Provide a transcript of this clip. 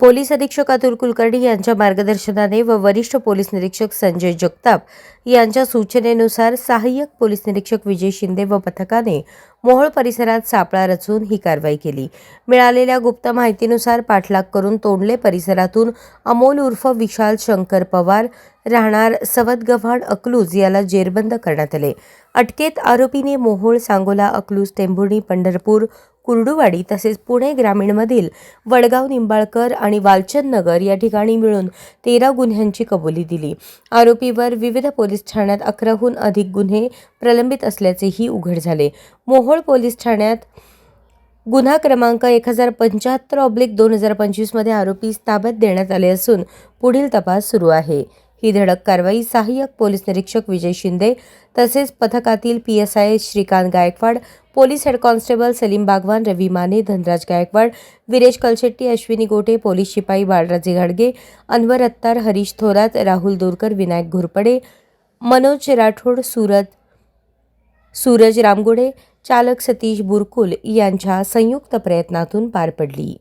Police अधीक्षक अतुल कुलकर्णी यांच्या मार्गदर्शनाने व वरिष्ठ पोलीस निरीक्षक संजय जगताप यांच्या सूचनेनुसार सहाय्यक पोलीस निरीक्षक विजय शिंदे व पथकाने मोहोळ परिसरात सापळा रचून ही कारवाई केली. मिळालेल्या गुप्त माहितीनुसार पाठलाग करून तोंडले परिसरातून अमोल उर्फ विशाल शंकर पवार राहणार सवदगव्हाण अकलूज याला जेरबंद करण्यात आले. अटकेत आरोपीने मोहोळ सांगोला अकलूज टेंभुर्णी पंढरपूर कुर्डुवाडी तसेच पुणे ग्रामीणमधील वडगाव निंबाळकर आणि वालचंद नगर या ठिकाणी मिळून तेरा गुन्ह्यांची कबुली दिली. आरोपीवर विविध पोलीस ठाण्यात अकराहून अधिक गुन्हे प्रलंबित असल्याचेही उघड झाले. मोहोळ पोलीस ठाण्यात गुन्हा क्रमांक एक हजार पंच्याहत्तर ऑब्लिक दोन हजार पंचवीसमध्ये आरोपी ताब्यात देण्यात आले असून पुढील तपास सुरू आहे. ही धडक कारवाई सहाय्यक पोलीस निरीक्षक विजय शिंदे तसेच पथकातील P S I Shrikant Gaikwad police head constable Salim Bagwan Ravi Mane Dhanraj Gaikwad Viresh Kalshetti Ashwini Gote police शिपाई बाळराजे घाडगे अनवर अत्तार हरीश थोरात राहुल दोरकर विनायक घोरपडे मनोज राठोड सुरत सूरज रामगुडे चालक सतीश बुरकुल यांच्या संयुक्त प्रयत्नातून पार पडली.